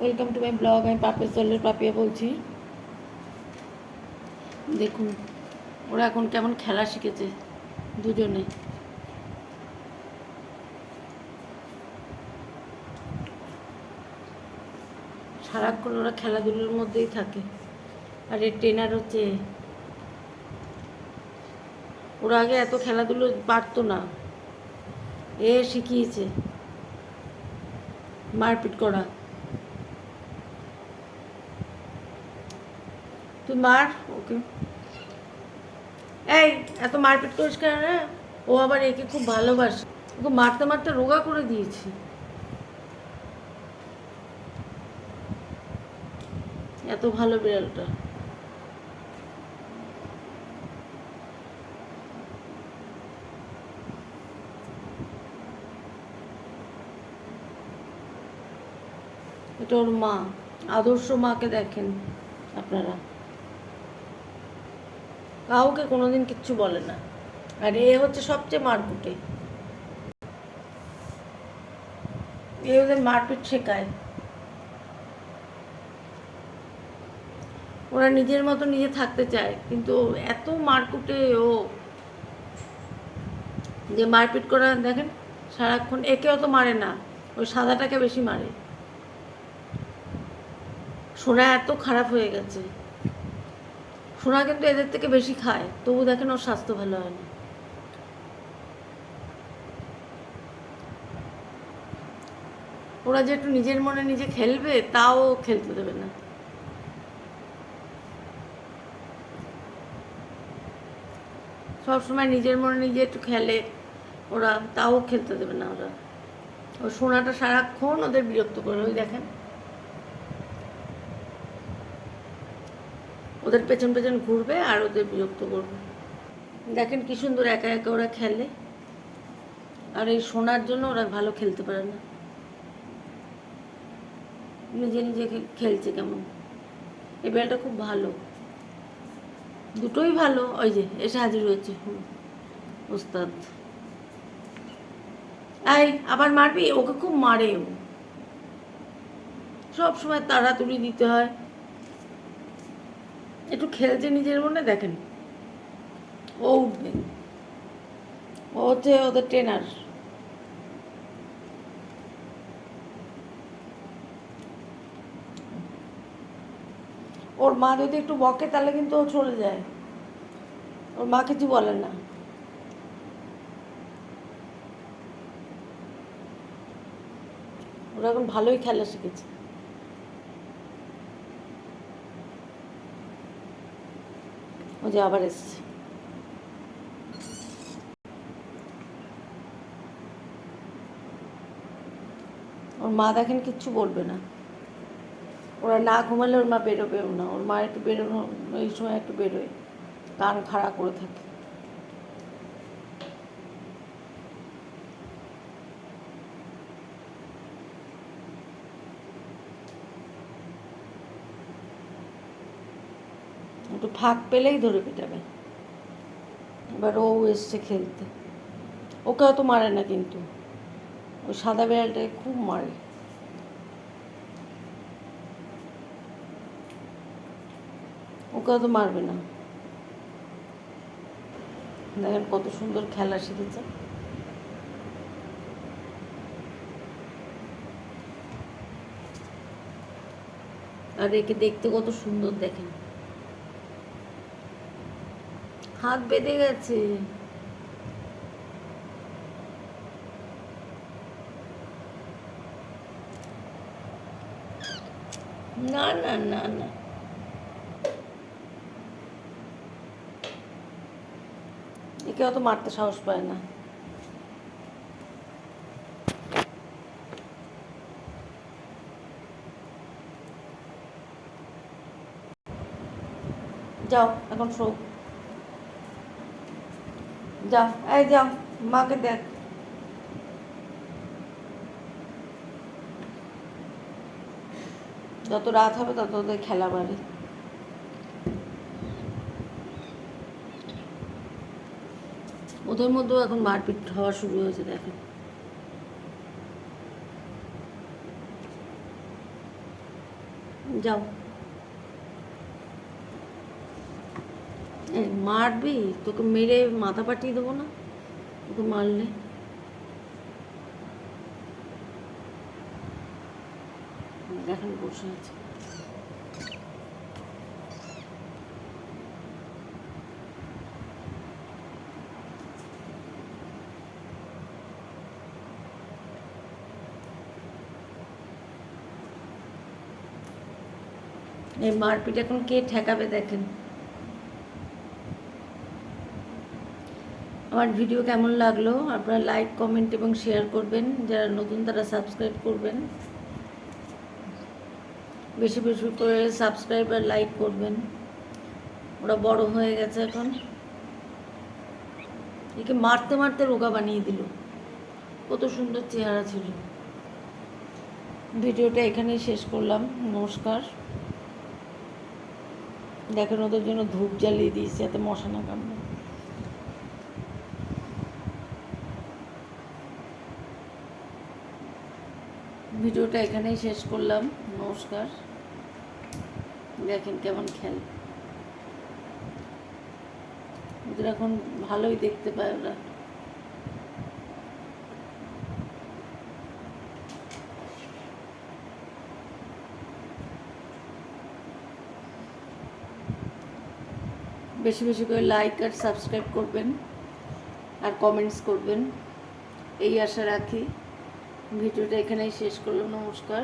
Welcome to my blog আমি পাপিয়া চলের পাপিয়া বলছি। দেখুন, ওরা এখন কেমন খেলা শিখেছে দুজনে। সারাক্ষণ ওরা খেলাধুলোর মধ্যেই থাকে। আর এর ট্রেনার হচ্ছে। ওরা আগে এত খেলাধুলো পারতো না। এ শিখিয়েছে। মারপিট করা। মার, ওকে। এই, এত মারপিট করিস কেন ও আবার একে খুব ভালোবাসে। ওকে মারতে মারতে রোগা করে দিয়েছি। এত ভালো বিড়ালটা। এটা ওর মা, আদর্শ মাকে দেখেন আপনারা। কাউকে কোনোদিন কিচ্ছু বলে না। আর এ হচ্ছে সবচেয়ে মারকুটে। এ ওদের মারপিট শেখায়। ওরা নিজের মতো নিজে থাকতে চায়, কিন্তু এত মারকুটে ও যে মারপিট করা, দেখেন, সারাক্ষণ একেও তো মারে না, ওই সাদাটাকে বেশি মারে। সোনা এত খারাপ হয়ে গেছে। সোনা কিন্তু এদের থেকে বেশি খায়, তবু দেখেন ওর স্বাস্থ্য ভালো হয় না। ওরা যে একটু নিজের মনে নিজে খেলবে, তাও খেলতে দেবে না। সবসময় নিজের মনে নিজে একটু খেলে, ওরা তাও খেলতে দেবে না ওরা। ওই সোনাটা সারাক্ষণ ওদের বিরক্ত করে, ওই দেখেন। ওদের পেছন পেছন ঘুরবে আর ওদের বিরক্ত করবে। দেখেন কি সুন্দর একা একা ওরা খেলে। আর এই সোনার জন্য ওরা ভালো খেলতে পারে না। নিজে নিজে খেলছে কেমন। এই বেলটা খুব ভালো। দুটোই ভালো। ওই যে, এসে হাজির হয়েছে। ওস্তাদ। এই, আবার মারবি? ওকে খুব মারে সব সময় তাড়াতাড়ি দিতে হয়। একটু খেলছে নিজের মনে, দেখেন। ও উঠবে। ও হচ্ছে ওদের ট্রেনার ওর মা যদি একটু বকে, তাহলে কিন্তু ও চলে যায়। ওর মা কিছু বলে না। ওরা এখন ভালোই খেলা শিখেছে। ও যে আবার এসছে। ওর মা দেখেন কিচ্ছু বলবে না। ওরা না ঘুমালে ওর মা বেরোবেও না। ওর মা একটু বেরোনো, এই সময় একটু বেরোয়। কান খাড়া করে থাকে। একটু ফাঁক পেলেই ধরে পেটাবে। এবার ও এসছে খেলতে। ওকে অত মারে না কিন্তু। ওই সাদা বিড়ালটাকে খুব মারে। ওকে অত মারবে না। দেখেন কত সুন্দর খেলা শিখেছে আর একে দেখতে কত সুন্দর দেখেন। হাত বেঁধে গেছে। না না না না। একে অত মারতে সাহস পায় না। যাও, এখন শো যাও, এই যাও, মাকে দেখ। যত রাত হবে তত খেলা বাড়ে। ওদের মধ্যেও এখন মারপিট হওয়া শুরু হয়েছে দেখেন যাও। মারবি? তোকে মেরে মাথা পাঠিয়ে দেবো না? তোকে মারলে। এখন বসে আছে। এই মারপিট এখন কে ঠেকাবে দেখেন। আমার ভিডিও কেমন লাগল? আপনারা লাইক কমেন্ট এবং শেয়ার করবেন। যারা নতুন, তারা সাবস্ক্রাইব করবেন। বেশি বেশি করে সাবস্ক্রাইব আর লাইক করবেন। ওরা বড় হয়ে গেছে এখন। একে মারতে মারতে রোগা বানিয়ে দিল। কত সুন্দর চেহারা ছিল। ভিডিওটা এখানেই শেষ করলাম। নমস্কার। দেখেন, ওদের জন্য ধূপ জ্বালিয়ে দিয়েছি যাতে মশা না কামড়ে ভিডিওটা এখানেই শেষ করলাম। নমস্কার। দেখেন কেমন খেলে। ওদের এখন ভালোই দেখতে পায় ওরা। বেশি বেশি করে লাইক আর সাবস্ক্রাইব করবেন। আর কমেন্টস করবেন। এই আশা রাখি। ভিডিওটা এখানেই শেষ করলাম নমস্কার।